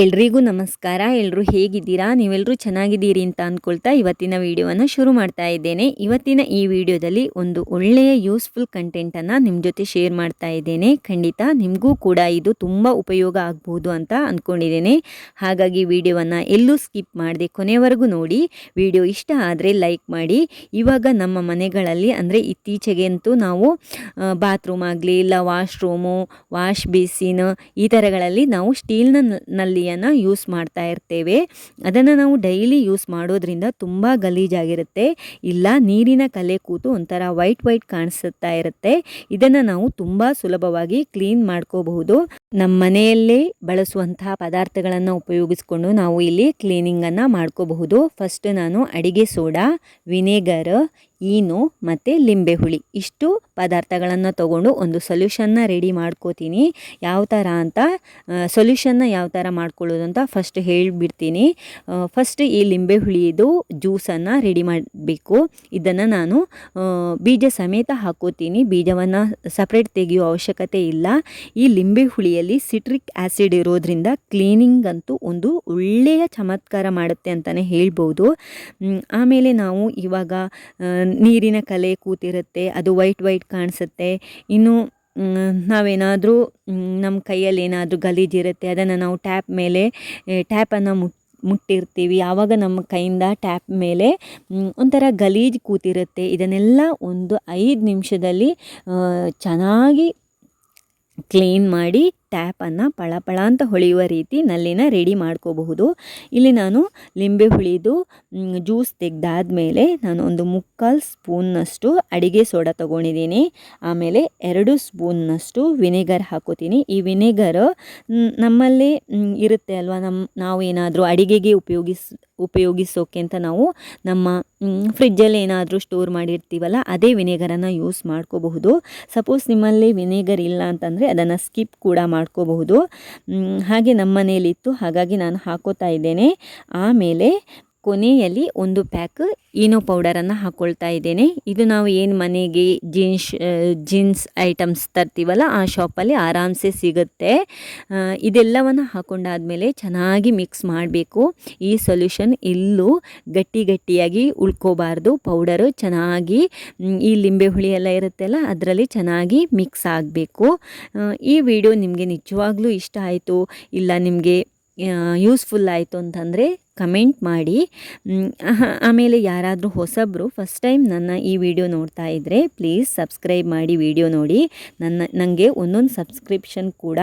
ಎಲ್ರಿಗೂ ನಮಸ್ಕಾರ. ಎಲ್ಲರೂ ಹೇಗಿದ್ದೀರಾ? ನೀವೆಲ್ಲರೂ ಚೆನ್ನಾಗಿದ್ದೀರಿ ಅಂತ ಅಂದ್ಕೊಳ್ತಾ ಇವತ್ತಿನ ವಿಡಿಯೋವನ್ನು ಶುರು ಮಾಡ್ತಾ ಇದ್ದೇನೆ. ಇವತ್ತಿನ ಈ ವಿಡಿಯೋದಲ್ಲಿ ಒಂದು ಒಳ್ಳೆಯ ಯೂಸ್ಫುಲ್ ಕಂಟೆಂಟನ್ನು ನಿಮ್ಮ ಜೊತೆ ಶೇರ್ ಮಾಡ್ತಾ ಇದ್ದೇನೆ. ಖಂಡಿತ ನಿಮಗೂ ಕೂಡ ಇದು ತುಂಬ ಉಪಯೋಗ ಆಗ್ಬೋದು ಅಂತ ಅಂದ್ಕೊಂಡಿದ್ದೇನೆ ಹಾಗಾಗಿ ವಿಡಿಯೋವನ್ನು ಎಲ್ಲೂ ಸ್ಕಿಪ್ ಮಾಡದೆ ಕೊನೆವರೆಗೂ ನೋಡಿ. ವಿಡಿಯೋ ಇಷ್ಟ ಆದರೆ ಲೈಕ್ ಮಾಡಿ. ಇವಾಗ ನಮ್ಮ ಮನೆಗಳಲ್ಲಿ ಅಂದರೆ ಇತ್ತೀಚೆಗಂತೂ ನಾವು ಬಾತ್ರೂಮ್ ಆಗಲಿ ಇಲ್ಲ ವಾಶ್ರೂಮು ವಾಶ್ ಬೇಸಿನ್ ಈ ಥರಗಳಲ್ಲಿ ನಾವು ಸ್ಟೀಲ್ನ ನ- ಯೂಸ್ ಮಾಡ್ತಾ ಇರ್ತೇವೆ. ಅದನ್ನು ನಾವು ಡೈಲಿ ಯೂಸ್ ಮಾಡೋದ್ರಿಂದ ತುಂಬ ಗಲೀಜಾಗಿರುತ್ತೆ. ಇಲ್ಲ, ನೀರಿನ ಕಲೆ ಕೂತು ಒಂಥರ ವೈಟ್ ವೈಟ್ ಕಾಣಿಸುತ್ತಾ ಇರುತ್ತೆ. ಇದನ್ನು ನಾವು ತುಂಬ ಸುಲಭವಾಗಿ ಕ್ಲೀನ್ ಮಾಡ್ಕೋಬಹುದು. ನಮ್ಮ ಮನೆಯಲ್ಲೇ ಬಳಸುವಂತಹ ಪದಾರ್ಥಗಳನ್ನು ಉಪಯೋಗಿಸ್ಕೊಂಡು ನಾವು ಇಲ್ಲಿ ಕ್ಲೀನಿಂಗನ್ನು ಮಾಡ್ಕೋಬಹುದು. ಫಸ್ಟ್ ನಾನು ಅಡಿಗೆ ಸೋಡಾ ವಿನೆಗರ್ ಈನು ಮತ್ತು ಲಿಂಬೆ ಹುಳಿ. ಇಷ್ಟು ಪದಾರ್ಥಗಳನ್ನು ತಗೊಂಡು ಒಂದು ಸೊಲ್ಯೂಷನ್ನ ರೆಡಿ ಮಾಡ್ಕೋತೀನಿ. ಯಾವ ಥರ ಅಂತ ಸೊಲ್ಯೂಷನ್ನ ಯಾವ ಥರ ಮಾಡ್ಕೊಳ್ಳೋದು ಅಂತ ಫಸ್ಟ್ ಹೇಳಿಬಿಡ್ತೀನಿ. ಫಸ್ಟ್ ಈ ಲಿಂಬೆ ಹುಳಿದು ಜ್ಯೂಸನ್ನು ರೆಡಿ ಮಾಡಬೇಕು. ಇದನ್ನು ನಾನು ಬೀಜ ಸಮೇತ ಹಾಕೋತೀನಿ. ಬೀಜವನ್ನು ಸಪ್ರೇಟ್ ತೆಗೆಯೋ ಅವಶ್ಯಕತೆ ಇಲ್ಲ. ಈ ಲಿಂಬೆ ಹುಳಿಯಲ್ಲಿ ಸಿಟ್ರಿಕ್ ಆ್ಯಸಿಡ್ ಇರೋದ್ರಿಂದ ಕ್ಲೀನಿಂಗ್ ಅಂತೂ ಒಂದು ಒಳ್ಳೆಯ ಚಮತ್ಕಾರ ಮಾಡುತ್ತೆ ಅಂತಲೇ ಹೇಳ್ಬೋದು. ಆಮೇಲೆ ನಾವು ಇವಾಗ ನೀರಿನ ಕಲೆ ಕೂತಿರುತ್ತೆ, ಅದು ವೈಟ್ ವೈಟ್ ಕಾಣಿಸುತ್ತೆ. ಇನ್ನು ನಾವೇನಾದರೂ ನಮ್ಮ ಕೈಯಲ್ಲಿ ಏನಾದರೂ ಗಲೀಜಿರುತ್ತೆ ಅದನ್ನು ನಾವು ಟ್ಯಾಪ್ ಮೇಲೆ ಟ್ಯಾಪನ್ನು ಮುಟ್ ಮುಟ್ಟಿರ್ತೀವಿ. ಆವಾಗ ನಮ್ಮ ಕೈಯಿಂದ ಟ್ಯಾಪ್ ಮೇಲೆ ಒಂಥರ ಗಲೀಜು ಕೂತಿರುತ್ತೆ. ಇದನ್ನೆಲ್ಲ ಒಂದು ಐದು ನಿಮಿಷದಲ್ಲಿ ಚೆನ್ನಾಗಿ ಕ್ಲೀನ್ ಮಾಡಿ ಟ್ಯಾಪನ್ನು ಪಳಪಳ ಅಂತ ಹೊಳೆಯುವ ರೀತಿ ನಲ್ಲಿನ ರೆಡಿ ಮಾಡ್ಕೋಬಹುದು. ಇಲ್ಲಿ ನಾನು ಲಿಂಬೆ ಹುಳಿದು ಜ್ಯೂಸ್ ತೆಗೆದಾದ್ಮೇಲೆ ನಾನು ಒಂದು ಮುಕ್ಕಾಲು ಸ್ಪೂನ್ನಷ್ಟು ಅಡಿಗೆ ಸೋಡಾ ತೊಗೊಂಡಿದ್ದೀನಿ. ಆಮೇಲೆ ಎರಡು ಸ್ಪೂನ್ನಷ್ಟು ವಿನೆಗರ್ ಹಾಕೋತೀನಿ. ಈ ವಿನೆಗರ್ ನಮ್ಮಲ್ಲಿ ಇರುತ್ತೆ ಅಲ್ವಾ? ನಮ್ಮ ನಾವು ಏನಾದರೂ ಅಡಿಗೆಗೆ ಉಪಯೋಗಿಸ್, ಉಪಯೋಗಿಸೋಕೆ ಅಂತ ನಾವು ನಮ್ಮ ಫ್ರಿಜ್ಜಲ್ಲಿ ಏನಾದರೂ ಸ್ಟೋರ್ ಮಾಡಿರ್ತೀವಲ್ಲ, ಅದೇ ವಿನೆಗರನ್ನು ಯೂಸ್ ಮಾಡ್ಕೋಬಹುದು. ಸಪೋಸ್ ನಿಮ್ಮಲ್ಲಿ ವಿನೆಗರ್ ಇಲ್ಲ ಅಂತಂದರೆ ಅದನ್ನು ಸ್ಕಿಪ್ ಕೂಡ ಮಾಡ್ಕೋಬಹುದು. ಹಾಗೆ ನಮ್ಮ ಮನೇಲಿತ್ತು ಹಾಗಾಗಿ ನಾನು ಹಾಕೋತಾ ಇದ್ದೇನೆ. ಆಮೇಲೆ ಕೊನೆಯಲ್ಲಿ ಒಂದು ಪ್ಯಾಕ್ ಈನೋ ಪೌಡರನ್ನು ಹಾಕ್ಕೊಳ್ತಾ ಇದ್ದೇನೆ. ಇದು ನಾವು ಏನು ಮನೆಗೆ ಜೀನ್ಸ್ ಜೀನ್ಸ್ ಐಟಮ್ಸ್ ತರ್ತೀವಲ್ಲ, ಆ ಶಾಪಲ್ಲಿ ಆರಾಮ್ಸೆ ಸಿಗುತ್ತೆ. ಇದೆಲ್ಲವನ್ನು ಹಾಕೊಂಡಾದ್ಮೇಲೆ ಚೆನ್ನಾಗಿ ಮಿಕ್ಸ್ ಮಾಡಬೇಕು. ಈ ಸೊಲ್ಯೂಷನ್ ಎಲ್ಲೂ ಗಟ್ಟಿ ಗಟ್ಟಿಯಾಗಿ ಉಳ್ಕೋಬಾರ್ದು. ಪೌಡರು ಚೆನ್ನಾಗಿ ಈ ಲಿಂಬೆ ಹುಳಿ ಎಲ್ಲ ಇರುತ್ತಲ್ಲ, ಅದರಲ್ಲಿ ಚೆನ್ನಾಗಿ ಮಿಕ್ಸ್ ಆಗಬೇಕು. ಈ ವಿಡಿಯೋ ನಿಮಗೆ ನಿಜವಾಗ್ಲೂ ಇಷ್ಟ ಆಯಿತು, ಇಲ್ಲ ನಿಮಗೆ ಯೂಸ್ಫುಲ್ ಆಯಿತು ಅಂತಂದರೆ ಕಮೆಂಟ್ ಮಾಡಿ. ಆಮೇಲೆ ಯಾರಾದರೂ ಹೊಸಬ್ರು ಫಸ್ಟ್ ಟೈಮ್ ನನ್ನ ಈ ವಿಡಿಯೋ ನೋಡ್ತಾ ಇದ್ದರೆ ಪ್ಲೀಸ್ ಸಬ್ಸ್ಕ್ರೈಬ್ ಮಾಡಿ ವಿಡಿಯೋ ನೋಡಿ. ನನ್ನ ನನಗೆ ಒಂದೊಂದು ಸಬ್ಸ್ಕ್ರಿಪ್ಷನ್ ಕೂಡ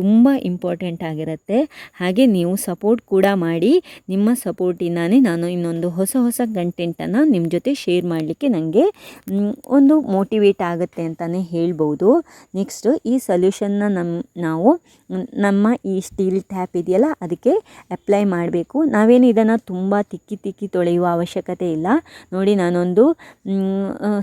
ತುಂಬ ಇಂಪಾರ್ಟೆಂಟ್ ಆಗಿರುತ್ತೆ. ಹಾಗೆ ನೀವು ಸಪೋರ್ಟ್ ಕೂಡ ಮಾಡಿ. ನಿಮ್ಮ ಸಪೋರ್ಟಿಂದಾನೇ ನಾನು ಇನ್ನೊಂದು ಹೊಸ ಹೊಸ ಕಂಟೆಂಟನ್ನು ನಿಮ್ಮ ಜೊತೆ ಶೇರ್ ಮಾಡಲಿಕ್ಕೆ ನನಗೆ ಒಂದು ಮೋಟಿವೇಟ್ ಆಗುತ್ತೆ ಅಂತಲೇ ಹೇಳ್ಬೋದು. ನೆಕ್ಸ್ಟು ಈ ಸೊಲ್ಯೂಷನ್ನ ನಮ್ಮ ನಾವು, ನಮ್ಮ ಈ ಸ್ಟೀಲ್ ಟ್ಯಾಪ್ ಇದೆಯಲ್ಲ, ಅದಕ್ಕೆ ಅಪ್ಲೈ ಮಾಡಬೇಕು. ನಾವೇನು ಇದನ್ನು ತುಂಬ ತಿಕ್ಕಿ ತಿಕ್ಕಿ ತೊಳೆಯುವ ಅವಶ್ಯಕತೆ ಇಲ್ಲ. ನೋಡಿ ನಾನೊಂದು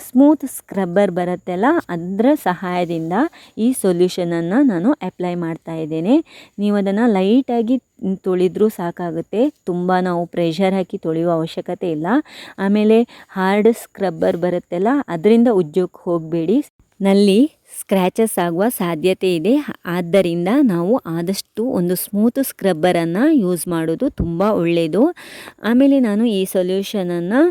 ಸ್ಮೂತ್ ಸ್ಕ್ರಬ್ಬರ್ ಬರುತ್ತಲ್ಲ ಅದರ ಸಹಾಯದಿಂದ ಈ ಸೊಲ್ಯೂಷನನ್ನು ನಾನು ಅಪ್ಲೈ ಮಾಡ್ತಾ ಇದ್ದೇನೆ. ನೀವು ಅದನ್ನು ಲೈಟಾಗಿ ತೊಳೆದ್ರೂ ಸಾಕಾಗುತ್ತೆ. ತುಂಬ ನಾವು ಪ್ರೆಷರ್ ಹಾಕಿ ತೊಳೆಯುವ ಅವಶ್ಯಕತೆ ಇಲ್ಲ. ಆಮೇಲೆ ಹಾರ್ಡ್ ಸ್ಕ್ರಬ್ಬರ್ ಬರುತ್ತಲ್ಲ ಅದರಿಂದ ಉಜ್ಜೋಕ್ಕೆ ಹೋಗಬೇಡಿ. ನಲ್ಲಿ ಸ್ಕ್ರ್ಯಾಚಸ್ ಆಗುವ ಸಾಧ್ಯತೆ ಇದೆ. ಆದ್ದರಿಂದ ನಾವು ಆದಷ್ಟು ಒಂದು ಸ್ಮೂತ್ ಸ್ಕ್ರಬ್ಬರನ್ನು ಯೂಸ್ ಮಾಡೋದು ತುಂಬ ಒಳ್ಳೆಯದು ಆಮೇಲೆ ನಾನು ಈ ಸೊಲ್ಯೂಷನನ್ನು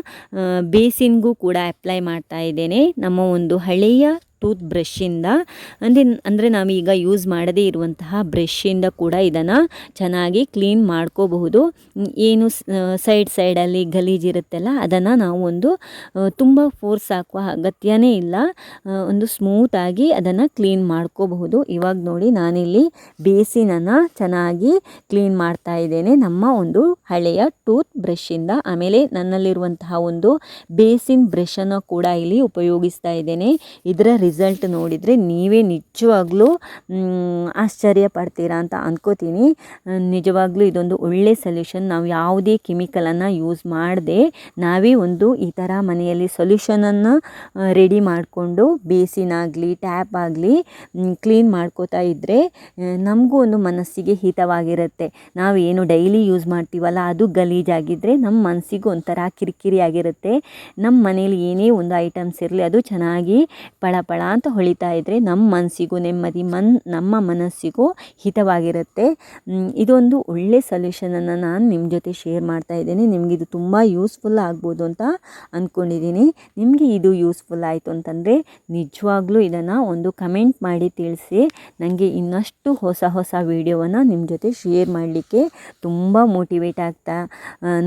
ಬೇಸಿನ್ಗೂ ಕೂಡ ಅಪ್ಲೈ ಮಾಡ್ತಾ ಇದ್ದೇನೆ. ನಮ್ಮ ಒಂದು ಹಳೆಯ ಟೂತ್ ಬ್ರಷಿಂದ ಅಂದರೆ ಅಂದರೆ ನಾವೀಗ ಯೂಸ್ ಮಾಡದೇ ಇರುವಂತಹ ಬ್ರಷಿಂದ ಕೂಡ ಇದನ್ನು ಚೆನ್ನಾಗಿ ಕ್ಲೀನ್ ಮಾಡ್ಕೋಬಹುದು. ಏನು ಸೈಡ್ ಸೈಡಲ್ಲಿ ಗಲೀಜಿರುತ್ತಲ್ಲ ಅದನ್ನು ನಾವು ಒಂದು ತುಂಬ ಫೋರ್ಸ್ ಹಾಕುವ ಅಗತ್ಯನೇ ಇಲ್ಲ. ಒಂದು ಸ್ಮೂತಾಗಿ ಅದನ್ನು ಕ್ಲೀನ್ ಮಾಡ್ಕೋಬಹುದು. ಇವಾಗ ನೋಡಿ ನಾನಿಲ್ಲಿ ಬೇಸಿನನ್ನು ಚೆನ್ನಾಗಿ ಕ್ಲೀನ್ ಮಾಡ್ತಾ ಇದ್ದೇನೆ. ನಮ್ಮ ಒಂದು ಹಳೆಯ ಟೂತ್ ಬ್ರಷಿಂದ ಆಮೇಲೆ ನನ್ನಲ್ಲಿರುವಂತಹ ಒಂದು ಬೇಸಿನ್ ಬ್ರಷನ್ನು ಕೂಡ ಇಲ್ಲಿ ಉಪಯೋಗಿಸ್ತಾ ಇದ್ದೇನೆ. ಇದರ ರಿಸಲ್ಟ್ ನೋಡಿದರೆ ನೀವೇ ನಿಜವಾಗ್ಲೂ ಆಶ್ಚರ್ಯ ಪಡ್ತೀರಾ ಅಂತ ಅಂದ್ಕೋತೀನಿ ನಿಜವಾಗ್ಲೂ ಇದೊಂದು ಒಳ್ಳೆ ಸೊಲ್ಯೂಷನ್ ನಾವು ಯಾವುದೇ ಕೆಮಿಕಲನ್ನು ಯೂಸ್ ಮಾಡದೆ ನಾವೇ ಒಂದು ಈ ಥರ ಮನೆಯಲ್ಲಿ ಸೊಲ್ಯೂಷನನ್ನು ರೆಡಿ ಮಾಡಿಕೊಂಡು ಬೇಸಿನಾಗಲಿ ಟ್ಯಾಪ್ ಆಗಲಿ ಕ್ಲೀನ್ ಮಾಡ್ಕೋತಾ ಇದ್ದರೆ ನಮಗೂ ಒಂದು ಮನಸ್ಸಿಗೆ ಹಿತವಾಗಿರುತ್ತೆ. ನಾವು ಏನು ಡೈಲಿ ಯೂಸ್ ಮಾಡ್ತೀವಲ್ಲ, ಅದು ಗಲೀಜಾಗಿದ್ದರೆ ನಮ್ಮ ಮನಸ್ಸಿಗೂ ಒಂಥರ ಕಿರಿಕಿರಿ ಆಗಿರುತ್ತೆ ನಮ್ಮ ಮನೇಲಿ ಏನೇ ಒಂದು ಐಟಮ್ಸ್ ಇರಲಿ, ಅದು ಚೆನ್ನಾಗಿ ಪಳ ಪಳ ಅಂತ ಹೊಳಿತಾ ಇದ್ದರೆ ನಮ್ಮ ಮನಸ್ಸಿಗೂ ನೆಮ್ಮದಿ, ಮನ್, ನಮ್ಮ ಮನಸ್ಸಿಗೂ ಹಿತವಾಗಿರುತ್ತೆ. ಇದೊಂದು ಒಳ್ಳೆ ಸೊಲ್ಯೂಷನನ್ನು ನಾನು ನಿಮ್ಮ ಜೊತೆ ಶೇರ್ ಮಾಡ್ತಾ ಇದ್ದೀನಿ. ನಿಮಗೆ ಇದು ತುಂಬ ಯೂಸ್ಫುಲ್ ಆಗ್ಬೋದು ಅಂತ ಅಂದ್ಕೊಂಡಿದ್ದೀನಿ ನಿಮಗೆ ಇದು ಯೂಸ್ಫುಲ್ ಆಯಿತು ಅಂತಂದರೆ ನಿಜವಾಗ್ಲೂ ಇದನ್ನು ಒಂದು ಕಮೆಂಟ್ ಮಾಡಿ ತಿಳಿಸಿ. ನನಗೆ ಇನ್ನಷ್ಟು ಹೊಸ ಹೊಸ ವೀಡಿಯೋವನ್ನು ನಿಮ್ಮ ಜೊತೆ ಶೇರ್ ಮಾಡಲಿಕ್ಕೆ ತುಂಬ ಮೋಟಿವೇಟ್ ಆಗ್ತಾ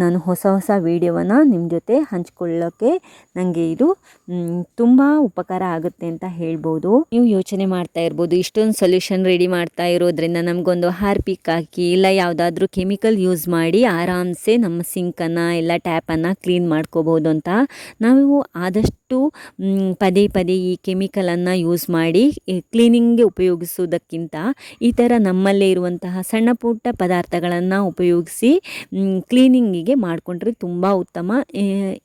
ನಾನು ಹೊಸ ಹೊಸ ವೀಡಿಯೋವನ್ನು ನಿಮ್ಮ ಜೊತೆ ಹಂಚ್ಕೊಳ್ಳೋಕ್ಕೆ ನನಗೆ ಇದು ತುಂಬ ಉಪಕಾರ ಆಗುತ್ತೆ ಅಂತ ಹೇಳ್ಬೋದು. ನೀವು ಯೋಚನೆ ಮಾಡ್ತಾ ಇರ್ಬೋದು. ಇಷ್ಟೊಂದು ಸೊಲ್ಯೂಷನ್ ರೆಡಿ ಮಾಡ್ತಾ ಇರೋದ್ರಿಂದ ನಮಗೊಂದು ಹಾರ್ಪಿಕ್ ಹಾಕಿ ಇಲ್ಲ ಯಾವುದಾದ್ರೂ ಕೆಮಿಕಲ್ ಯೂಸ್ ಮಾಡಿ ಆರಾಮ್ಸೆ ನಮ್ಮ ಸಿಂಕನ್ನು ಇಲ್ಲ ಟ್ಯಾಪನ್ನು ಕ್ಲೀನ್ ಮಾಡ್ಕೋಬೋದು ಅಂತ ನಾವು ಆದಷ್ಟು ಪದೇ ಪದೇ ಈ ಕೆಮಿಕಲನ್ನು ಯೂಸ್ ಮಾಡಿ ಕ್ಲೀನಿಂಗ್ಗೆ ಉಪಯೋಗಿಸೋದಕ್ಕಿಂತ ಈ ಥರ ನಮ್ಮಲ್ಲೇ ಇರುವಂತಹ ಸಣ್ಣ ಪುಟ್ಟ ಪದಾರ್ಥಗಳನ್ನು ಉಪಯೋಗಿಸಿ ಕ್ಲೀನಿಂಗಿಗೆ ಮಾಡಿಕೊಂಡ್ರೆ ತುಂಬ ಉತ್ತಮ.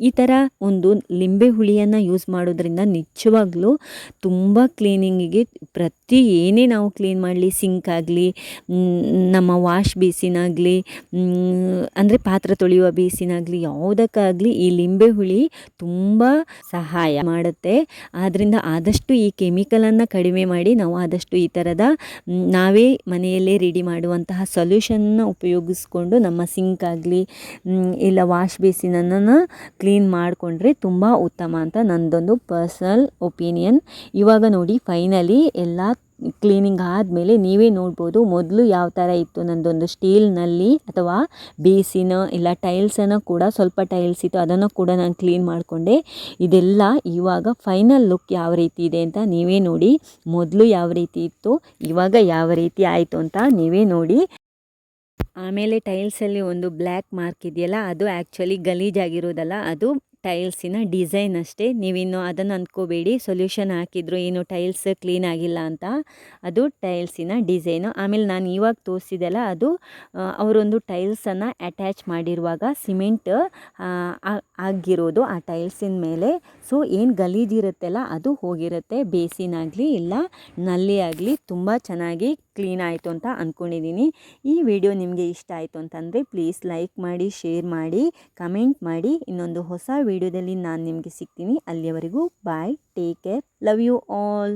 ಈ ಥರ ಒಂದು ಲಿಂಬೆ ಹುಳಿಯನ್ನು ಯೂಸ್ ಮಾಡೋದ್ರಿಂದ ನಿಜವಾಗ್ಲೂ ತುಂಬ ಕ್ಲೀನಿಂಗಿಗೆ ಪ್ರತಿ ಏನೇ ನಾವು ಕ್ಲೀನ್ ಮಾಡಲಿ ಸಿಂಕ್ ಆಗಲಿ ನಮ್ಮ ವಾಶ್ ಬೇಸಿನಾಗಲಿ ಅಂದರೆ ಪಾತ್ರೆ ತೊಳೆಯುವ ಬೇಸಿನಾಗಲಿ ಯಾವುದಕ್ಕಾಗಲಿ ಈ ಲಿಂಬೆ ಹುಳಿ ತುಂಬ ಸಹಾಯ ಮಾಡುತ್ತೆ. ಆದ್ದರಿಂದ ಆದಷ್ಟು ಈ ಕೆಮಿಕಲನ್ನು ಕಡಿಮೆ ಮಾಡಿ ನಾವು ಆದಷ್ಟು ಈ ಥರದ ನಾವೇ ಮನೆಯಲ್ಲೇ ರೆಡಿ ಮಾಡುವಂತಹ ಸೊಲ್ಯೂಷನ್ನ ಉಪಯೋಗಿಸ್ಕೊಂಡು ನಮ್ಮ ಸಿಂಕ್ ಆಗಲಿ ಇಲ್ಲ ವಾಶ್ ಬೇಸಿನನ್ನು ಕ್ಲೀನ್ ಮಾಡಿಕೊಂಡ್ರೆ ತುಂಬ ಉತ್ತಮ ಅಂತ ನಂದೊಂದು ಪರ್ಸನಲ್ ಒಪಿನಿಯನ್ ಇವಾಗ ನೋಡಿ ಫೈನಲಿ ಎಲ್ಲ ಕ್ಲೀನಿಂಗ್ ಆದಮೇಲೆ ನೀವೇ ನೋಡ್ಬೋದು ಮೊದಲು ಯಾವ ಥರ ಇತ್ತು ನಂದೊಂದು ಸ್ಟೀಲ್ನಲ್ಲಿ ಅಥವಾ ಬೇಸಿನ ಇಲ್ಲ ಟೈಲ್ಸನ್ನು ಕೂಡ ಸ್ವಲ್ಪ ಟೈಲ್ಸ್ ಇತ್ತು, ಅದನ್ನು ಕೂಡ ನಾನು ಕ್ಲೀನ್ ಮಾಡಿಕೊಂಡೆ. ಇದೆಲ್ಲ ಇವಾಗ ಫೈನಲ್ ಲುಕ್ ಯಾವ ರೀತಿ ಇದೆ ಅಂತ ನೀವೇ ನೋಡಿ, ಮೊದಲು ಯಾವ ರೀತಿ ಇತ್ತು, ಇವಾಗ ಯಾವ ರೀತಿ ಆಯಿತು ಅಂತ ನೀವೇ ನೋಡಿ. ಆಮೇಲೆ ಟೈಲ್ಸಲ್ಲಿ ಒಂದು ಬ್ಲ್ಯಾಕ್ ಮಾರ್ಕ್ ಇದೆಯಲ್ಲ, ಅದು ಆ್ಯಕ್ಚುಲಿ ಗಲೀಜಾಗಿರೋದಲ್ಲ, ಅದು ಟೈಲ್ಸಿನ ಡಿಸೈನ್ ಅಷ್ಟೇ. ನೀವಿನ್ನು ಅದನ್ನು ಅಂದ್ಕೋಬೇಡಿ ಸೊಲ್ಯೂಷನ್ ಹಾಕಿದ್ರು ಏನು ಟೈಲ್ಸ್ ಕ್ಲೀನ್ ಆಗಿಲ್ಲ ಅಂತ. ಅದು ಟೈಲ್ಸಿನ ಡಿಸೈನು. ಆಮೇಲೆ ನಾನು ಇವಾಗ ತೋರಿಸಿದೆಲ್ಲ ಅದು ಅವರೊಂದು ಟೈಲ್ಸನ್ನು ಅಟ್ಯಾಚ್ ಮಾಡಿರುವಾಗ ಸಿಮೆಂಟ್ ಆಗಿರೋದು ಆ ಟೈಲ್ಸಿನ ಮೇಲೆ. ಸೊ, ಏನು ಗಲೀಜಿರುತ್ತಲ್ಲ ಅದು ಹೋಗಿರುತ್ತೆ. ಬೇಸಿನಾಗಲಿ ಇಲ್ಲ ನಲ್ಲಿ ಆಗಲಿ ತುಂಬ ಚೆನ್ನಾಗಿ ಕ್ಲೀನ್ ಆಯಿತು ಅಂತ ಅಂದ್ಕೊಂಡಿದ್ದೀನಿ ಈ ವಿಡಿಯೋ ನಿಮಗೆ ಇಷ್ಟ ಆಯಿತು ಅಂತಂದರೆ ಪ್ಲೀಸ್ ಲೈಕ್ ಮಾಡಿ, ಶೇರ್ ಮಾಡಿ, ಕಮೆಂಟ್ ಮಾಡಿ. ಇನ್ನೊಂದು ಹೊಸ ವಿಡಿಯೋದಲ್ಲಿ ನಾನು ನಿಮಗೆ ಸಿಗ್ತೀನಿ. ಅಲ್ಲಿಯವರೆಗೂ bye, take care, love you all.